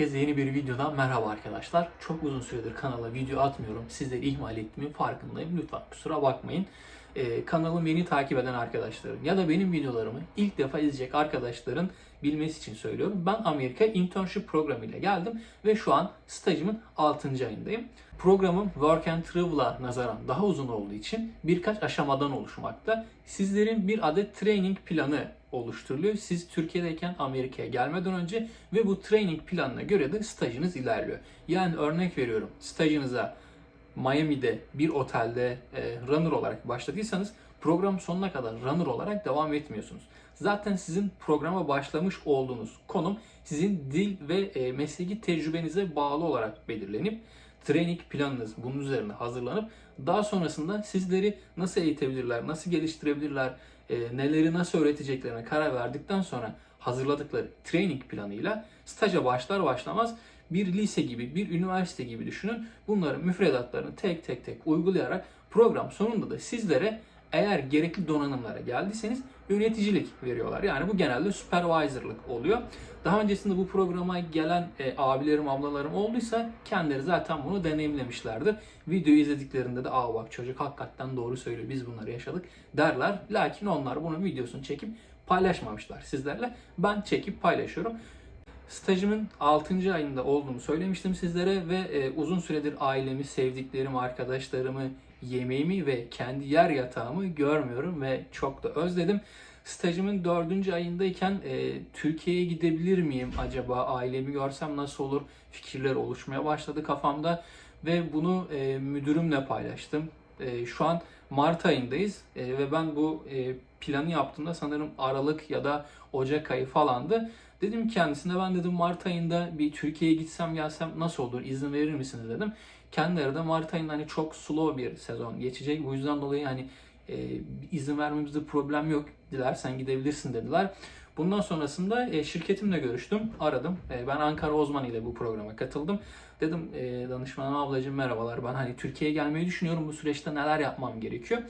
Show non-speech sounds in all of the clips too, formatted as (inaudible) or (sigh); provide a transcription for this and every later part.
Herkese yeni bir videodan merhaba arkadaşlar. Çok uzun süredir kanala video atmıyorum. Sizleri ihmal ettiğimin farkındayım. Lütfen kusura bakmayın. Ee, kanalımı yeni takip eden arkadaşlarım ya da benim videolarımı ilk defa izleyecek arkadaşların bilmesi için söylüyorum. Ben Amerika internship programıyla geldim ve şu an stajımın 6. ayındayım. Programım Work and Travel'a nazaran daha uzun olduğu için birkaç aşamadan oluşmakta. Sizlerin bir adet training planı oluşturuluyor. Siz Türkiye'deyken Amerika'ya gelmeden önce ve bu training planına göre de stajınız ilerliyor. Yani örnek veriyorum stajınıza Miami'de bir otelde e, runner olarak başladıysanız program sonuna kadar runner olarak devam etmiyorsunuz. Zaten sizin programa başlamış olduğunuz konum sizin dil ve e, mesleki tecrübenize bağlı olarak belirlenip training planınız bunun üzerine hazırlanıp daha sonrasında sizleri nasıl eğitebilirler, nasıl geliştirebilirler, e, neleri nasıl öğreteceklerine karar verdikten sonra hazırladıkları training planıyla staja başlar başlamaz bir lise gibi, bir üniversite gibi düşünün. Bunların müfredatlarını tek tek tek uygulayarak program sonunda da sizlere eğer gerekli donanımlara geldiyseniz yöneticilik veriyorlar. Yani bu genelde supervisor'lık oluyor. Daha öncesinde bu programa gelen e, abilerim, ablalarım olduysa kendileri zaten bunu deneyimlemişlerdir. Videoyu izlediklerinde de aa bak çocuk hakikaten doğru söylüyor biz bunları yaşadık derler. Lakin onlar bunun videosunu çekip paylaşmamışlar sizlerle. Ben çekip paylaşıyorum. Stajımın 6. ayında olduğunu söylemiştim sizlere ve e, uzun süredir ailemi, sevdiklerimi, arkadaşlarımı, yemeğimi ve kendi yer yatağımı görmüyorum ve çok da özledim. Stajımın 4. ayındayken e, Türkiye'ye gidebilir miyim acaba? Ailemi görsem nasıl olur? Fikirler oluşmaya başladı kafamda ve bunu e, müdürümle paylaştım. E, şu an Mart ayındayız e, ve ben bu e, planı yaptığımda sanırım Aralık ya da Ocak ayı falandı. Dedim kendisine ben dedim Mart ayında bir Türkiye'ye gitsem gelsem nasıl olur izin verir misiniz dedim. Kendileri de Mart ayında hani çok slow bir sezon geçecek. Bu yüzden dolayı hani e, izin vermemizde problem yok. Dilersen gidebilirsin dediler. Bundan sonrasında e, şirketimle görüştüm, aradım. E, ben Ankara Ozman ile bu programa katıldım. Dedim e, danışmanım ablacığım merhabalar ben hani Türkiye'ye gelmeyi düşünüyorum. Bu süreçte neler yapmam gerekiyor?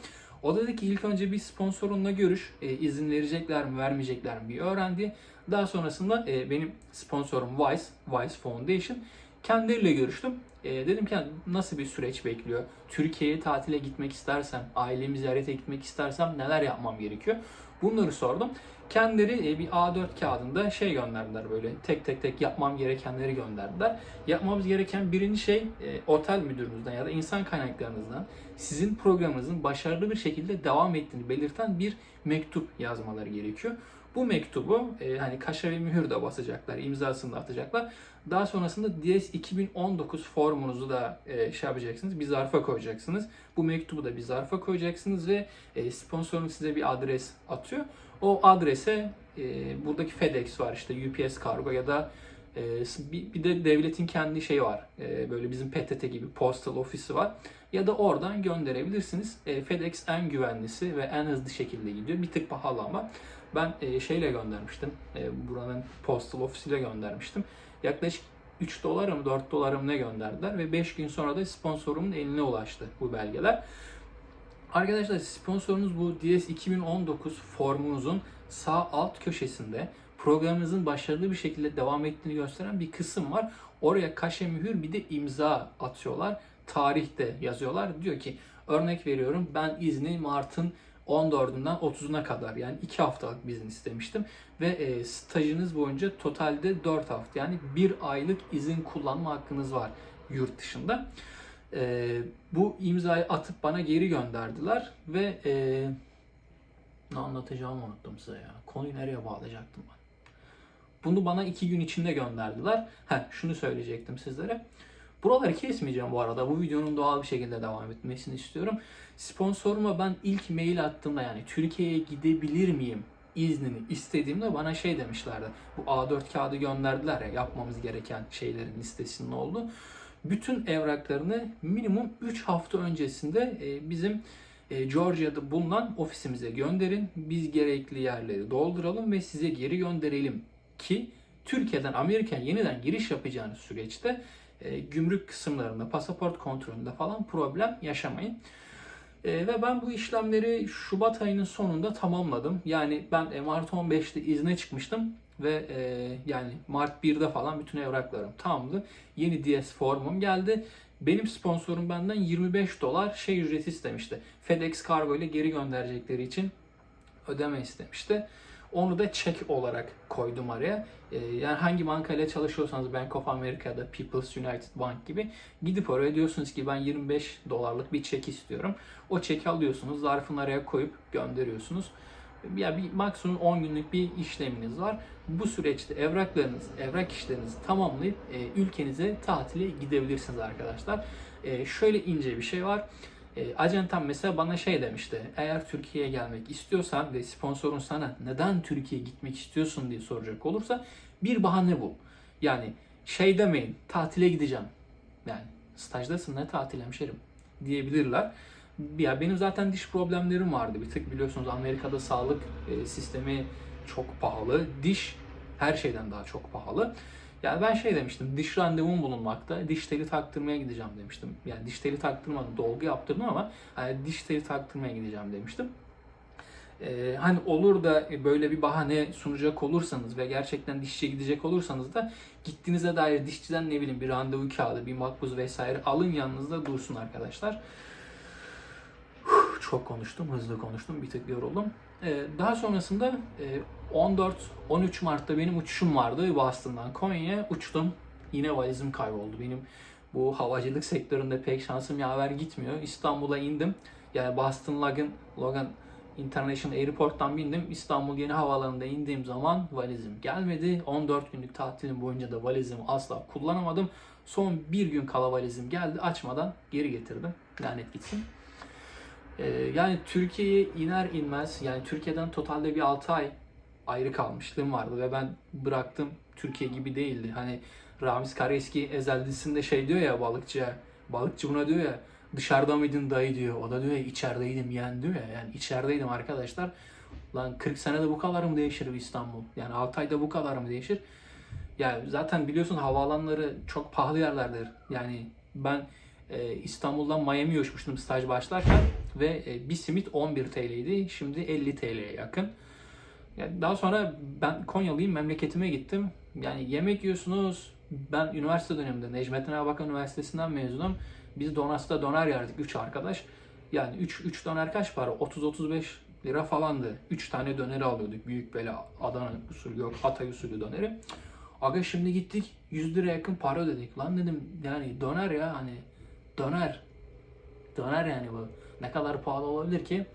O dedi ki ilk önce bir sponsorunla görüş. E, izin verecekler mi vermeyecekler mi bir öğrendi. Daha sonrasında e, benim sponsorum Vice, Vice Foundation. Kendileriyle görüştüm. E, dedim ki nasıl bir süreç bekliyor? Türkiye'ye tatile gitmek istersem, ailemi ziyarete gitmek istersem neler yapmam gerekiyor? Bunları sordum. Kendileri e, bir A4 kağıdında şey gönderdiler böyle tek tek tek yapmam gerekenleri gönderdiler. Yapmamız gereken birinci şey e, otel müdürünüzden ya da insan kaynaklarınızdan sizin programınızın başarılı bir şekilde devam ettiğini belirten bir mektup yazmaları gerekiyor. Bu mektubu e, hani kaşe mühür de basacaklar, imzasını da atacaklar. Daha sonrasında DS 2019 formunuzu da e, şey yapacaksınız, bir zarfa koyacaksınız. Bu mektubu da bir zarfa koyacaksınız ve e, sponsorunuz size bir adres atıyor. O adrese e, buradaki FedEx var işte UPS kargo ya da e, bir, bir de devletin kendi şeyi var. E, böyle bizim PTT gibi postal ofisi var. Ya da oradan gönderebilirsiniz. E, FedEx en güvenlisi ve en hızlı şekilde gidiyor. Bir tık pahalı ama ben e, şeyle göndermiştim. E, buranın postal ofisiyle göndermiştim. Yaklaşık 3 dolarım 4 dolarım ne gönderdiler ve 5 gün sonra da sponsorumun eline ulaştı bu belgeler. Arkadaşlar sponsorunuz bu DS 2019 formunuzun sağ alt köşesinde programınızın başarılı bir şekilde devam ettiğini gösteren bir kısım var. Oraya kaşe mühür bir de imza atıyorlar. Tarihte yazıyorlar. Diyor ki örnek veriyorum ben izni Mart'ın 14'ünden 30'una kadar yani 2 haftalık izin istemiştim. Ve e, stajınız boyunca totalde 4 hafta yani 1 aylık izin kullanma hakkınız var yurt dışında. E, bu imzayı atıp bana geri gönderdiler ve e, ne anlatacağımı unuttum size ya. Konuyu nereye bağlayacaktım ben? Bunu bana iki gün içinde gönderdiler. Ha, şunu söyleyecektim sizlere. Buraları kesmeyeceğim bu arada. Bu videonun doğal bir şekilde devam etmesini istiyorum. Sponsoruma ben ilk mail attığımda yani Türkiye'ye gidebilir miyim iznini istediğimde bana şey demişlerdi. Bu A4 kağıdı gönderdiler ya yapmamız gereken şeylerin listesinin oldu. Bütün evraklarını minimum 3 hafta öncesinde e, bizim e, Georgia'da bulunan ofisimize gönderin. Biz gerekli yerleri dolduralım ve size geri gönderelim ki Türkiye'den Amerika'ya yeniden giriş yapacağınız süreçte e, gümrük kısımlarında, pasaport kontrolünde falan problem yaşamayın. E, ve ben bu işlemleri Şubat ayının sonunda tamamladım. Yani ben Mart 15'te izne çıkmıştım ve e, yani Mart 1'de falan bütün evraklarım tamamdı. Yeni DS formum geldi. Benim sponsorum benden 25 dolar şey ücreti istemişti. FedEx kargo ile geri gönderecekleri için ödeme istemişti. Onu da çek olarak koydum araya. Ee, yani hangi bankayla çalışıyorsanız Bank of America'da, People's United Bank gibi gidip oraya diyorsunuz ki ben 25 dolarlık bir çek istiyorum. O çeki alıyorsunuz, zarfın araya koyup gönderiyorsunuz. Ya bir maksimum 10 günlük bir işleminiz var. Bu süreçte evraklarınız, evrak işlerinizi tamamlayıp e, ülkenize tatile gidebilirsiniz arkadaşlar. E, şöyle ince bir şey var. E, acentam mesela bana şey demişti. Eğer Türkiye'ye gelmek istiyorsan ve sponsorun sana neden Türkiye'ye gitmek istiyorsun diye soracak olursa bir bahane bu. Yani şey demeyin tatile gideceğim. Yani stajdasın ne tatil hemşerim diyebilirler. Ya benim zaten diş problemlerim vardı. Bir tık biliyorsunuz Amerika'da sağlık e, sistemi çok pahalı. Diş her şeyden daha çok pahalı. Yani ben şey demiştim, diş randevum bulunmakta, diş teli taktırmaya gideceğim demiştim. Yani diş teli taktırmadım, dolgu yaptırdım ama hani diş teli taktırmaya gideceğim demiştim. Ee, hani olur da böyle bir bahane sunacak olursanız ve gerçekten dişçiye gidecek olursanız da gittiğinize dair dişçiden ne bileyim bir randevu kağıdı, bir makbuz vesaire alın yanınızda dursun arkadaşlar. Çok konuştum, hızlı konuştum, bir tık yoruldum. Ee, daha sonrasında e, 14-13 Mart'ta benim uçuşum vardı Boston'dan Konya'ya uçtum. Yine valizim kayboldu. Benim bu havacılık sektöründe pek şansım yaver gitmiyor. İstanbul'a indim. Yani Boston Logan, Logan International Airport'tan bindim. İstanbul Yeni Havaalanı'nda indiğim zaman valizim gelmedi. 14 günlük tatilim boyunca da valizimi asla kullanamadım. Son bir gün kala valizim geldi. Açmadan geri getirdim. Lanet gitsin. Ee, yani Türkiye'ye iner inmez yani Türkiye'den totalde bir 6 ay ayrı kalmışlığım vardı ve ben bıraktım Türkiye gibi değildi. Hani Ramiz Karaeski Ezel dizisinde şey diyor ya balıkçıya, balıkçı buna diyor ya dışarıda mıydın dayı diyor. O da diyor ya içerideydim yeğen diyor ya. Yani içerideydim arkadaşlar. Lan 40 senede bu kadar mı değişir İstanbul? Yani 6 ayda bu kadar mı değişir? Ya zaten biliyorsun havaalanları çok pahalı yerlerdir. Yani ben e, İstanbul'dan Miami'ye uçmuştum staj başlarken ve e, bir simit 11 TL'ydi. Şimdi 50 TL'ye yakın. Daha sonra ben Konyalıyım memleketime gittim. Yani yemek yiyorsunuz. Ben üniversite döneminde Necmettin Erbakan Üniversitesi'nden mezunum. Biz Donas'ta döner yerdik 3 arkadaş. Yani 3 3 döner kaç para? 30-35 lira falandı. 3 tane döneri alıyorduk. Büyük böyle Adana usulü yok Hatay usulü döneri. Aga şimdi gittik 100 lira yakın para ödedik. Lan dedim yani döner ya hani döner. Döner yani bu. Ne kadar pahalı olabilir ki?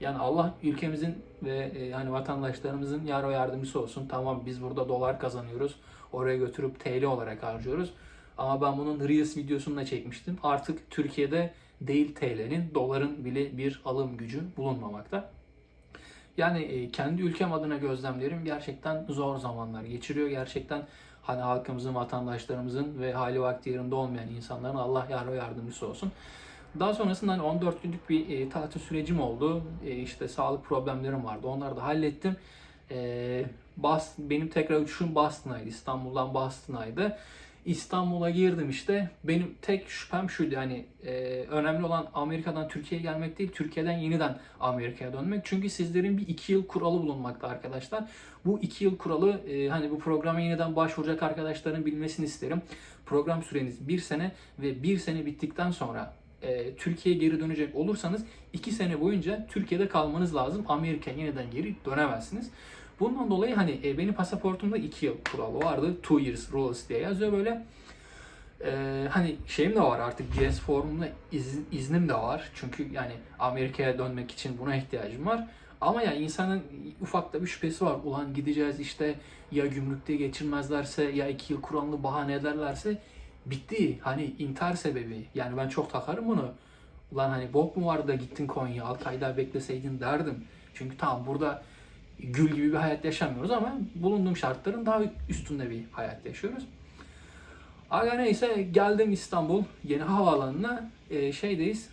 Yani Allah ülkemizin ve e, hani vatandaşlarımızın yar ve yardımcısı olsun. Tamam biz burada dolar kazanıyoruz. Oraya götürüp TL olarak harcıyoruz. Ama ben bunun Reels videosunu da çekmiştim. Artık Türkiye'de değil TL'nin, doların bile bir alım gücü bulunmamakta. Yani e, kendi ülkem adına gözlemlerim gerçekten zor zamanlar geçiriyor. Gerçekten hani halkımızın, vatandaşlarımızın ve hali vakti yerinde olmayan insanların Allah yar ve yardımcısı olsun. Daha sonrasında hani 14 günlük bir e, tatil sürecim oldu. E, işte sağlık problemlerim vardı. Onları da hallettim. E, Boston, benim tekrar uçuşum Boston'aydı. İstanbul'dan Boston'aydı. İstanbul'a girdim işte. Benim tek şüphem şuydu hani e, önemli olan Amerika'dan Türkiye'ye gelmek değil, Türkiye'den yeniden Amerika'ya dönmek. Çünkü sizlerin bir iki yıl kuralı bulunmakta arkadaşlar. Bu iki yıl kuralı e, hani bu programa yeniden başvuracak arkadaşların bilmesini isterim. Program süreniz bir sene ve bir sene bittikten sonra e, Türkiye'ye geri dönecek olursanız 2 sene boyunca Türkiye'de kalmanız lazım. Amerika'ya yeniden geri dönemezsiniz. Bundan dolayı hani e, benim pasaportumda 2 yıl kuralı vardı. 2 years rules diye yazıyor böyle. E, hani şeyim de var artık GS formunda iz, iznim de var. Çünkü yani Amerika'ya dönmek için buna ihtiyacım var. Ama ya insanın ufak da bir şüphesi var. Ulan gideceğiz işte ya gümrükte geçirmezlerse ya 2 yıl kuralını bahane ederlerse bitti. Hani intihar sebebi. Yani ben çok takarım bunu. Ulan hani bok mu vardı da gittin Konya 6 ay daha bekleseydin derdim. Çünkü tamam burada gül gibi bir hayat yaşamıyoruz ama bulunduğum şartların daha üstünde bir hayat yaşıyoruz. Aga neyse geldim İstanbul yeni havaalanına e, şeydeyiz.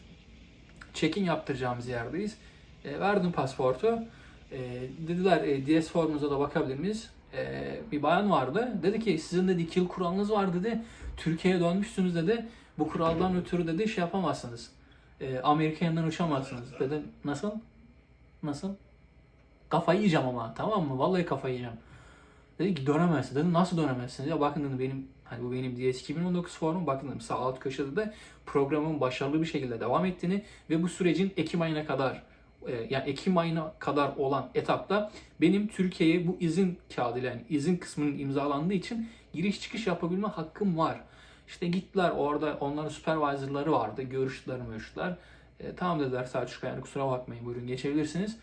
Check-in yaptıracağımız yerdeyiz. E, verdim pasportu. E, dediler e, DS formunuza da bakabilir miyiz? E, bir bayan vardı. Dedi ki sizin dedi 2 yıl kuralınız var dedi. Türkiye'ye dönmüşsünüz dedi. Bu kuraldan ötürü dedi şey yapamazsınız. E, Amerika yanından uçamazsınız. Dedim nasıl? Nasıl? Kafayı yiyeceğim ama tamam mı? Vallahi kafayı yiyeceğim. Dedi ki dönemezsin. Dedim nasıl dönemezsin? Ya bakın dedim benim hani bu benim DS 2019 formum. Bakın dedim sağ alt köşede de programın başarılı bir şekilde devam ettiğini ve bu sürecin Ekim ayına kadar e, yani Ekim ayına kadar olan etapta benim Türkiye'ye bu izin kağıdıyla yani izin kısmının imzalandığı için giriş çıkış yapabilme hakkım var. İşte gittiler orada onların supervisorları vardı. Görüştüler görüştüler. E, tamam dediler Selçuk yani kusura bakmayın buyurun geçebilirsiniz.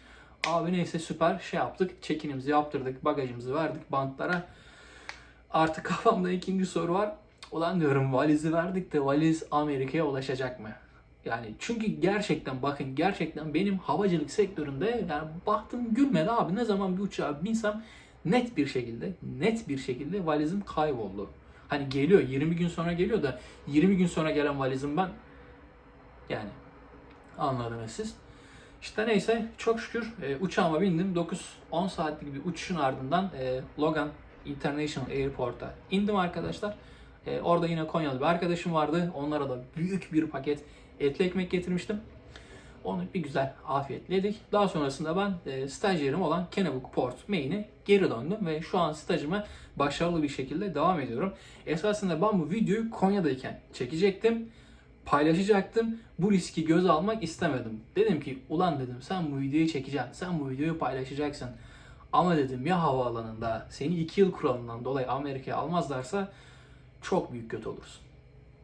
Abi neyse süper şey yaptık. Çekinimizi yaptırdık. Bagajımızı verdik bantlara. Artık (laughs) kafamda ikinci soru var. Ulan diyorum valizi verdik de valiz Amerika'ya ulaşacak mı? Yani çünkü gerçekten bakın gerçekten benim havacılık sektöründe yani baktım gülmedi abi ne zaman bir uçağa binsem net bir şekilde net bir şekilde valizim kayboldu. Hani geliyor 20 gün sonra geliyor da 20 gün sonra gelen valizim ben yani anladınız siz. İşte neyse çok şükür e, uçağıma bindim. 9-10 saatlik bir uçuşun ardından e, Logan International Airport'a indim arkadaşlar. E, orada yine Konyalı bir arkadaşım vardı. Onlara da büyük bir paket etli ekmek getirmiştim. Onu bir güzel afiyetle yedik. Daha sonrasında ben e, stajyerim olan Kennebec Port Maine'e geri döndüm ve şu an stajıma başarılı bir şekilde devam ediyorum. Esasında ben bu videoyu Konya'dayken çekecektim, paylaşacaktım. Bu riski göze almak istemedim. Dedim ki ulan dedim sen bu videoyu çekeceksin, sen bu videoyu paylaşacaksın. Ama dedim ya havaalanında seni 2 yıl kuralından dolayı Amerika'ya almazlarsa çok büyük kötü olursun.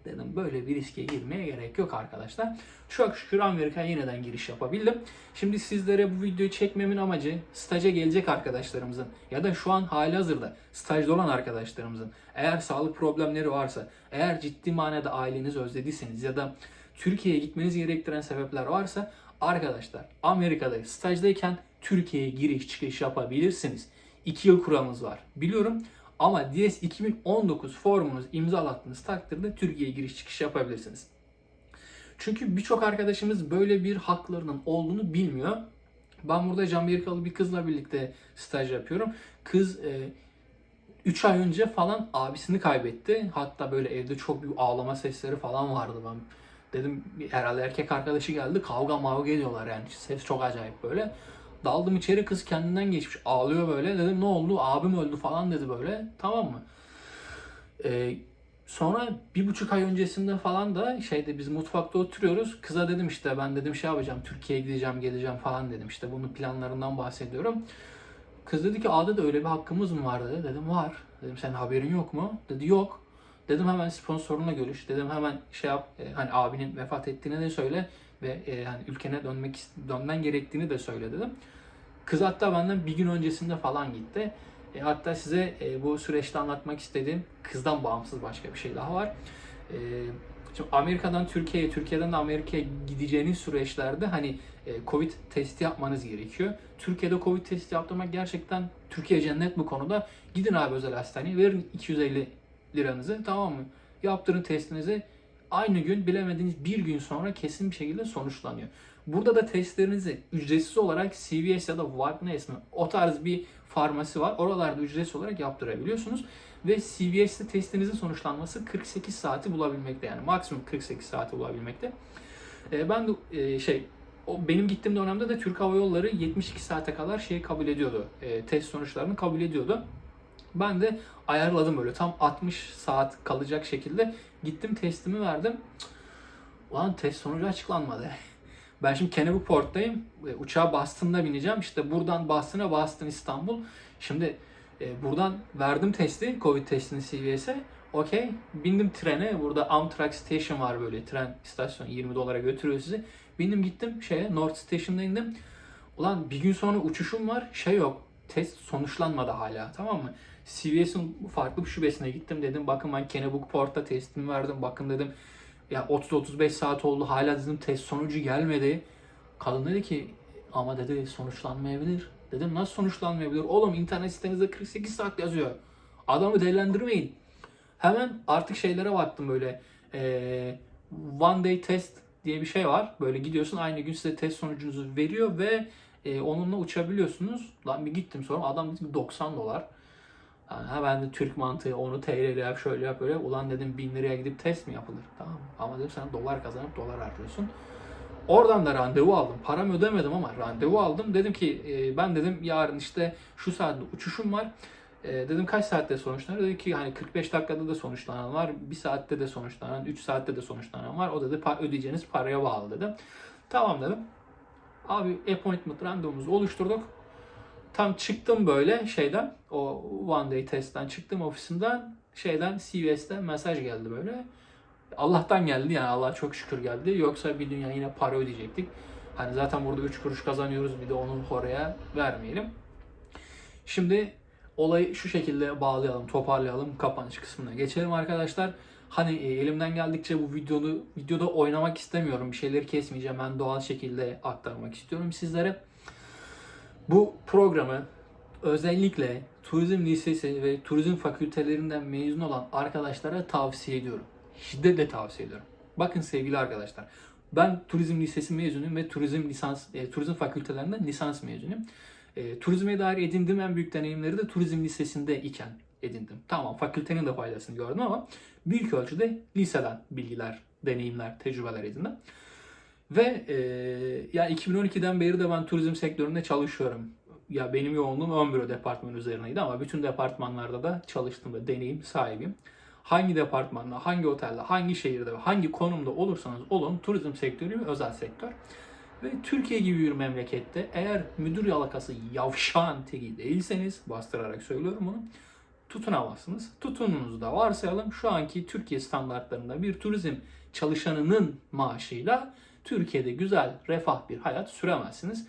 Dedim böyle bir riske girmeye gerek yok arkadaşlar. Çok şükür Amerika'ya yeniden giriş yapabildim. Şimdi sizlere bu videoyu çekmemin amacı staja gelecek arkadaşlarımızın ya da şu an hali hazırda stajda olan arkadaşlarımızın eğer sağlık problemleri varsa, eğer ciddi manada ailenizi özlediyseniz ya da Türkiye'ye gitmeniz gerektiren sebepler varsa arkadaşlar Amerika'da stajdayken Türkiye'ye giriş çıkış yapabilirsiniz. 2 yıl kuralımız var. Biliyorum ama DS 2019 formunuz imzalattığınız takdirde Türkiye'ye giriş çıkış yapabilirsiniz. Çünkü birçok arkadaşımız böyle bir haklarının olduğunu bilmiyor. Ben burada Amerikalı bir kızla birlikte staj yapıyorum. Kız 3 ay önce falan abisini kaybetti. Hatta böyle evde çok büyük ağlama sesleri falan vardı. Ben dedim herhalde erkek arkadaşı geldi kavga mavga ediyorlar yani. Ses çok acayip böyle. Daldım içeri kız kendinden geçmiş ağlıyor böyle. Dedim ne oldu abim öldü falan dedi böyle. Tamam mı? Ee, sonra bir buçuk ay öncesinde falan da şeyde biz mutfakta oturuyoruz. Kıza dedim işte ben dedim şey yapacağım Türkiye'ye gideceğim geleceğim falan dedim. İşte bunun planlarından bahsediyorum. Kız dedi ki A'da da öyle bir hakkımız mı var dedi. Dedim var. Dedim senin haberin yok mu? Dedi yok. Dedim hemen sponsoruna görüş. Dedim hemen şey yap e, hani abinin vefat ettiğini de söyle ve e, hani ülkene dönmek dönmen gerektiğini de söyle dedim. Kız hatta benden bir gün öncesinde falan gitti. E, hatta size e, bu süreçte anlatmak istediğim kızdan bağımsız başka bir şey daha var. E, şimdi Amerika'dan Türkiye'ye, Türkiye'den de Amerika'ya gideceğiniz süreçlerde hani e, Covid testi yapmanız gerekiyor. Türkiye'de Covid testi yaptırmak gerçekten Türkiye cennet bu konuda. Gidin abi özel hastaneye verin 250 liranızı tamam mı? Yaptırın testinizi. Aynı gün bilemediğiniz bir gün sonra kesin bir şekilde sonuçlanıyor. Burada da testlerinizi ücretsiz olarak CVS ya da Wildness mi o tarz bir farmasi var. Oralarda ücretsiz olarak yaptırabiliyorsunuz. Ve CVS'te testinizin sonuçlanması 48 saati bulabilmekte yani maksimum 48 saati bulabilmekte. Ee, ben de e, şey o benim gittiğim dönemde de Türk Hava Yolları 72 saate kadar şeyi kabul ediyordu. E, test sonuçlarını kabul ediyordu. Ben de ayarladım böyle tam 60 saat kalacak şekilde gittim testimi verdim. Ulan test sonucu açıklanmadı. Ben şimdi Kennebec Port'tayım. E, Uçağa Boston'da bineceğim. İşte buradan Boston'a, Boston İstanbul. Şimdi e, buradan verdim testi, Covid testini CVS'e. Okey. Bindim trene. Burada Amtrak Station var böyle. Tren istasyonu 20 dolara götürüyor sizi. Bindim gittim şeye North Station'da indim. Ulan bir gün sonra uçuşum var. Şey yok. Test sonuçlanmadı hala. Tamam mı? CVS'in farklı bir şubesine gittim dedim. Bakın ben Kennebec Port'ta testimi verdim. Bakın dedim ya 30-35 saat oldu hala dedim test sonucu gelmedi. Kadın dedi ki ama dedi sonuçlanmayabilir. Dedim nasıl sonuçlanmayabilir? Oğlum internet sitenizde 48 saat yazıyor. Adamı değerlendirmeyin. Hemen artık şeylere baktım böyle. Ee, one day test diye bir şey var. Böyle gidiyorsun aynı gün size test sonucunuzu veriyor ve e, onunla uçabiliyorsunuz. Lan bir gittim sonra adam dedi ki 90 dolar. Yani ha ben de Türk mantığı onu TL yap şöyle yap böyle. Ulan dedim 1000 liraya gidip test mi yapılır? Tamam ama dedim sen dolar kazanıp dolar harcıyorsun. Oradan da randevu aldım. Param ödemedim ama randevu aldım. Dedim ki e, ben dedim yarın işte şu saatte uçuşum var. E, dedim kaç saatte sonuçlanır? Dedi ki hani 45 dakikada da sonuçlanan var, 1 saatte de sonuçlanan, 3 saatte de sonuçlanan var. O dedi ödeyeceğiniz paraya bağlı dedi. Tamam dedim. Abi appointment randevumuzu oluşturduk. Tam çıktım böyle şeyden, o one day testten çıktım ofisimden, şeyden CVS'ten mesaj geldi böyle. Allah'tan geldi yani Allah çok şükür geldi. Yoksa bir dünya yine para ödeyecektik. Hani zaten burada 3 kuruş kazanıyoruz bir de onu oraya vermeyelim. Şimdi olayı şu şekilde bağlayalım, toparlayalım, kapanış kısmına geçelim arkadaşlar. Hani e, elimden geldikçe bu videoda videoda oynamak istemiyorum. Bir şeyleri kesmeyeceğim. Ben doğal şekilde aktarmak istiyorum sizlere. Bu programı özellikle turizm lisesi ve turizm fakültelerinden mezun olan arkadaşlara tavsiye ediyorum. Şiddetle tavsiye ediyorum. Bakın sevgili arkadaşlar. Ben turizm lisesi mezunuyum ve turizm lisans e, turizm fakültelerinden lisans mezunuyum. E, turizme dair edindiğim en büyük deneyimleri de turizm lisesinde iken edindim. Tamam fakültenin de faydasını gördüm ama büyük ölçüde liseden bilgiler, deneyimler, tecrübeler edindim. Ve e, ya 2012'den beri de ben turizm sektöründe çalışıyorum. Ya benim yoğunluğum ön büro departmanı üzerineydi ama bütün departmanlarda da çalıştım ve deneyim sahibiyim. Hangi departmanda, hangi otelde, hangi şehirde hangi konumda olursanız olun turizm sektörü bir özel sektör. Ve Türkiye gibi bir memlekette eğer müdür yalakası yavşağın teki değilseniz, bastırarak söylüyorum bunu, tutunamazsınız. Tutununuzu da varsayalım şu anki Türkiye standartlarında bir turizm çalışanının maaşıyla Türkiye'de güzel, refah bir hayat süremezsiniz.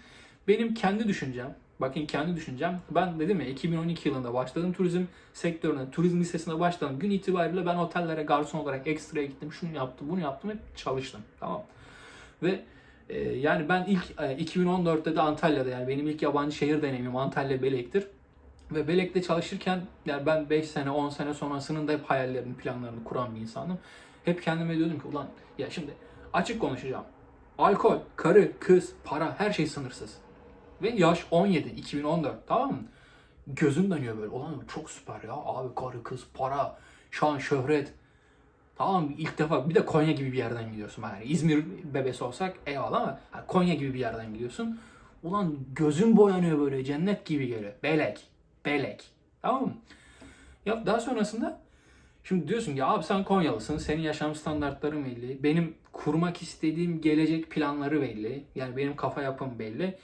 Benim kendi düşüncem, bakın kendi düşüncem, ben dedim ya 2012 yılında başladım turizm sektörüne, turizm lisesine başladım. Gün itibariyle ben otellere garson olarak ekstraya gittim, şunu yaptım, bunu yaptım, hep çalıştım. Tamam. Ve e, yani ben ilk e, 2014'te de Antalya'da yani benim ilk yabancı şehir deneyimim Antalya Belek'tir. Ve Belek'te çalışırken yani ben 5 sene 10 sene sonrasının da hep hayallerini planlarını kuran bir insanım. Hep kendime diyordum ki ulan ya şimdi açık konuşacağım. Alkol, karı, kız, para her şey sınırsız. Ve yaş 17, 2014 tamam mı? Gözüm dönüyor böyle. Ulan çok süper ya abi karı, kız, para, şan, şöhret. Tamam ilk defa bir de Konya gibi bir yerden gidiyorsun. Yani İzmir bebesi olsak eyvallah ama Konya gibi bir yerden gidiyorsun. Ulan gözün boyanıyor böyle cennet gibi geliyor. Belek. Belek. Tamam mı? Ya daha sonrasında şimdi diyorsun ki abi sen Konyalısın. Senin yaşam standartların belli. Benim kurmak istediğim gelecek planları belli. Yani benim kafa yapım belli.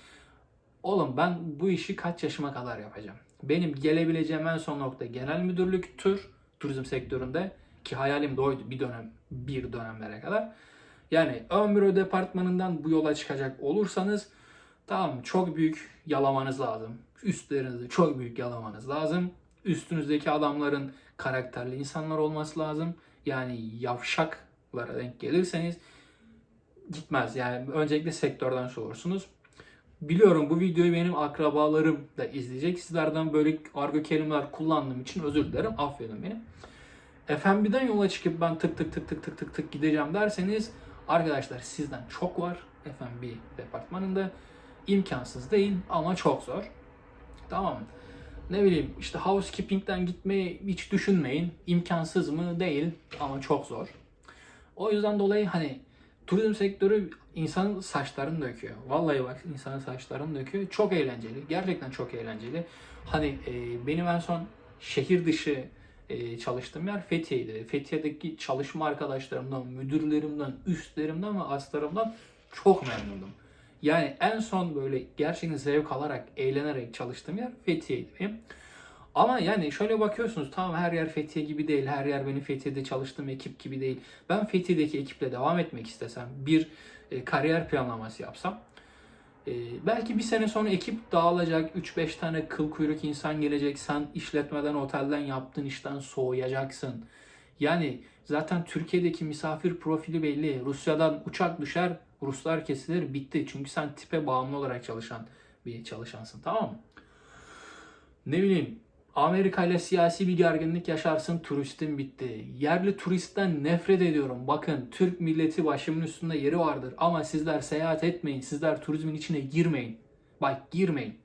Oğlum ben bu işi kaç yaşıma kadar yapacağım? Benim gelebileceğim en son nokta genel müdürlüktür turizm sektöründe ki hayalim de oydu bir dönem bir dönemlere kadar. Yani ön departmanından bu yola çıkacak olursanız tamam çok büyük yalamanız lazım. Üstlerinizi çok büyük yalamanız lazım. Üstünüzdeki adamların karakterli insanlar olması lazım. Yani yavşaklara denk gelirseniz gitmez. Yani öncelikle sektörden sorursunuz. Biliyorum bu videoyu benim akrabalarım da izleyecek. Sizlerden böyle argo kelimeler kullandığım için özür dilerim. Affedin beni. FMB'den yola çıkıp ben tık tık tık tık tık tık tık gideceğim derseniz arkadaşlar sizden çok var FMB departmanında. imkansız değil ama çok zor. Tamam? Ne bileyim işte housekeeping'den gitmeyi hiç düşünmeyin. İmkansız mı? Değil ama çok zor. O yüzden dolayı hani turizm sektörü insanın saçlarını döküyor. Vallahi bak insanın saçlarını döküyor. Çok eğlenceli. Gerçekten çok eğlenceli. Hani e, benim en son şehir dışı e, çalıştığım yer Fethiye'ydi. Fethiye'deki çalışma arkadaşlarımdan, müdürlerimden, üstlerimden ve astlarımdan çok memnundum. Yani en son böyle gerçekten zevk alarak, eğlenerek çalıştığım yer Fethiye'ydi. Ama yani şöyle bakıyorsunuz tamam her yer Fethiye gibi değil, her yer benim Fethiye'de çalıştığım ekip gibi değil. Ben Fethiye'deki ekiple devam etmek istesem, bir e, kariyer planlaması yapsam, e, belki bir sene sonra ekip dağılacak, 3-5 tane kıl kuyruk insan gelecek, sen işletmeden, otelden yaptığın işten soğuyacaksın. Yani zaten Türkiye'deki misafir profili belli. Rusya'dan uçak düşer, Ruslar kesilir, bitti. Çünkü sen tipe bağımlı olarak çalışan bir çalışansın tamam mı? Ne bileyim Amerika ile siyasi bir gerginlik yaşarsın turistin bitti. Yerli turistten nefret ediyorum. Bakın Türk milleti başımın üstünde yeri vardır. Ama sizler seyahat etmeyin. Sizler turizmin içine girmeyin. Bak girmeyin.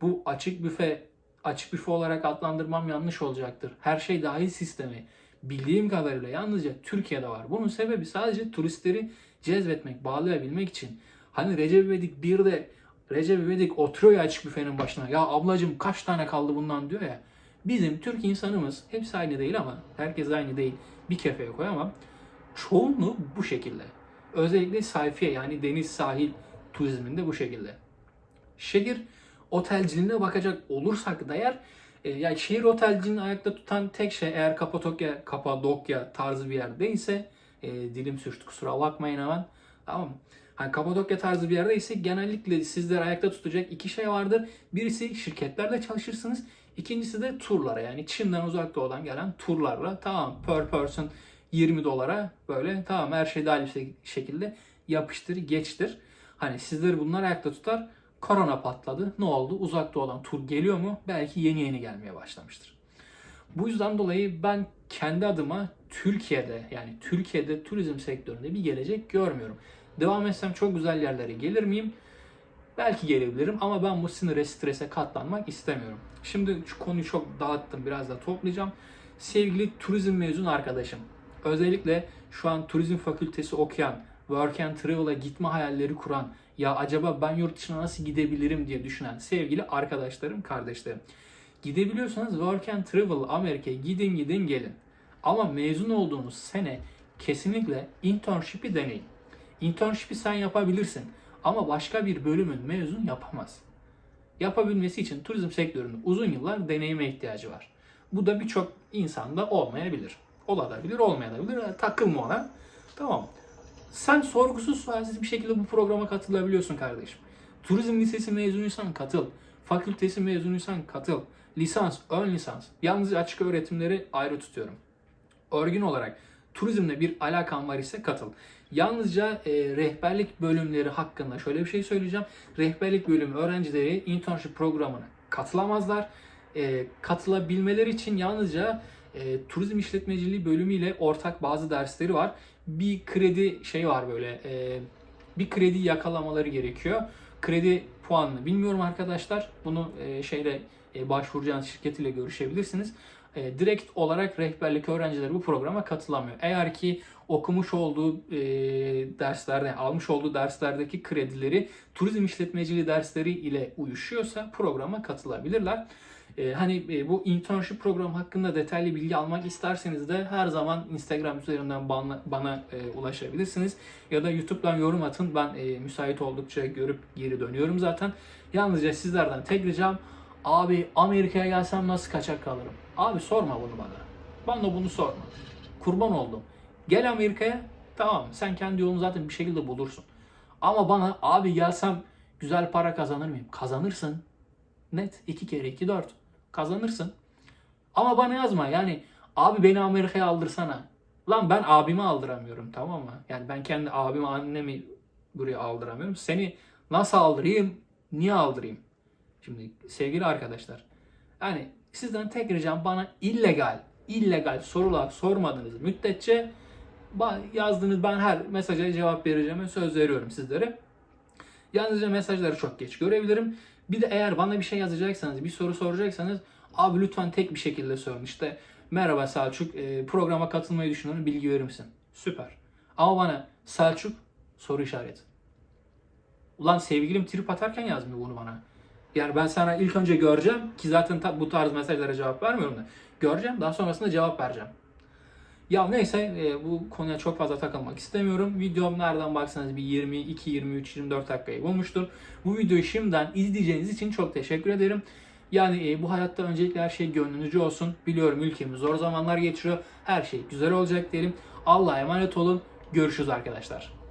Bu açık büfe, açık büfe olarak adlandırmam yanlış olacaktır. Her şey dahil sistemi. Bildiğim kadarıyla yalnızca Türkiye'de var. Bunun sebebi sadece turistleri cezbetmek, bağlayabilmek için. Hani Recep İvedik bir de Recep İvedik oturuyor ya açık büfenin başına. Ya ablacım kaç tane kaldı bundan diyor ya. Bizim Türk insanımız hepsi aynı değil ama herkes aynı değil. Bir kefeye koyamam. Çoğunluğu bu şekilde. Özellikle sayfiye yani deniz sahil turizminde bu şekilde. Şehir otelciliğine bakacak olursak da eğer e, yani şehir otelciliğini ayakta tutan tek şey eğer Kapadokya, Kapadokya tarzı bir yer değilse e, dilim sürçtü kusura bakmayın hemen. Tamam mı? Hani Kapadokya tarzı bir yerde ise genellikle sizleri ayakta tutacak iki şey vardır. Birisi şirketlerle çalışırsınız. İkincisi de turlara yani Çin'den uzak doğudan gelen turlarla tamam per person 20 dolara böyle tamam her şey dahil bir şekilde yapıştır geçtir. Hani sizleri bunlar ayakta tutar. Korona patladı. Ne oldu? Uzak doğudan tur geliyor mu? Belki yeni yeni gelmeye başlamıştır. Bu yüzden dolayı ben kendi adıma Türkiye'de yani Türkiye'de turizm sektöründe bir gelecek görmüyorum. Devam etsem çok güzel yerlere gelir miyim? Belki gelebilirim ama ben bu sinire strese katlanmak istemiyorum. Şimdi şu konuyu çok dağıttım biraz da toplayacağım. Sevgili turizm mezun arkadaşım. Özellikle şu an turizm fakültesi okuyan, work and travel'a gitme hayalleri kuran, ya acaba ben yurt dışına nasıl gidebilirim diye düşünen sevgili arkadaşlarım, kardeşlerim. Gidebiliyorsanız work and travel Amerika'ya gidin gidin gelin. Ama mezun olduğunuz sene kesinlikle internship'i deneyin. Internship'i sen yapabilirsin ama başka bir bölümün mezun yapamaz. Yapabilmesi için turizm sektöründe uzun yıllar deneyime ihtiyacı var. Bu da birçok insanda olmayabilir. Olabilir, olmayabilir. Takılma ona. Tamam. Sen sorgusuz sualsiz bir şekilde bu programa katılabiliyorsun kardeşim. Turizm lisesi mezunuysan katıl. Fakültesi mezunuysan katıl. Lisans, ön lisans. Yalnızca açık öğretimleri ayrı tutuyorum. Örgün olarak turizmle bir alakan var ise katıl. Yalnızca e, rehberlik bölümleri hakkında şöyle bir şey söyleyeceğim. Rehberlik bölümü öğrencileri internship programına katılamazlar. E, katılabilmeleri için yalnızca e, turizm işletmeciliği bölümüyle ortak bazı dersleri var. Bir kredi şey var böyle. E, bir kredi yakalamaları gerekiyor. Kredi puanını bilmiyorum arkadaşlar. Bunu e, şeyle e, başvuracağınız şirket ile görüşebilirsiniz. E, direkt olarak rehberlik öğrencileri bu programa katılamıyor. Eğer ki okumuş olduğu e, derslerde, almış olduğu derslerdeki kredileri turizm işletmeciliği dersleri ile uyuşuyorsa programa katılabilirler. E, hani e, bu internship programı hakkında detaylı bilgi almak isterseniz de her zaman Instagram üzerinden bana, bana e, ulaşabilirsiniz. Ya da YouTube'dan yorum atın. Ben e, müsait oldukça görüp geri dönüyorum zaten. Yalnızca sizlerden tek ricam abi Amerika'ya gelsem nasıl kaçak kalırım? Abi sorma bunu bana. Bana bunu sorma. Kurban oldum. Gel Amerika'ya. Tamam sen kendi yolunu zaten bir şekilde bulursun. Ama bana abi gelsem güzel para kazanır mıyım? Kazanırsın. Net. 2 kere 2 4. Kazanırsın. Ama bana yazma yani abi beni Amerika'ya aldırsana. Lan ben abimi aldıramıyorum tamam mı? Yani ben kendi abimi annemi buraya aldıramıyorum. Seni nasıl aldırayım? Niye aldırayım? Şimdi sevgili arkadaşlar. Yani sizden tek ricam bana illegal, illegal sorular sormadığınız müddetçe yazdığınız ben her mesaja cevap vereceğime söz veriyorum sizlere. Yalnızca mesajları çok geç görebilirim. Bir de eğer bana bir şey yazacaksanız, bir soru soracaksanız abi lütfen tek bir şekilde sorun. İşte merhaba Selçuk e, programa katılmayı düşünüyorum bilgi verir misin? Süper. Ama bana Selçuk soru işareti. Ulan sevgilim trip atarken yazmıyor bunu bana. Yani ben sana ilk önce göreceğim ki zaten bu tarz mesajlara cevap vermiyorum da. Göreceğim daha sonrasında cevap vereceğim. Ya neyse e, bu konuya çok fazla takılmak istemiyorum. Videom nereden baksanız bir 22, 23, 24 dakikayı bulmuştur. Bu videoyu şimdiden izleyeceğiniz için çok teşekkür ederim. Yani e, bu hayatta öncelikle her şey gönlünüzce olsun. Biliyorum ülkemiz zor zamanlar geçiriyor. Her şey güzel olacak derim. Allah'a emanet olun. Görüşürüz arkadaşlar.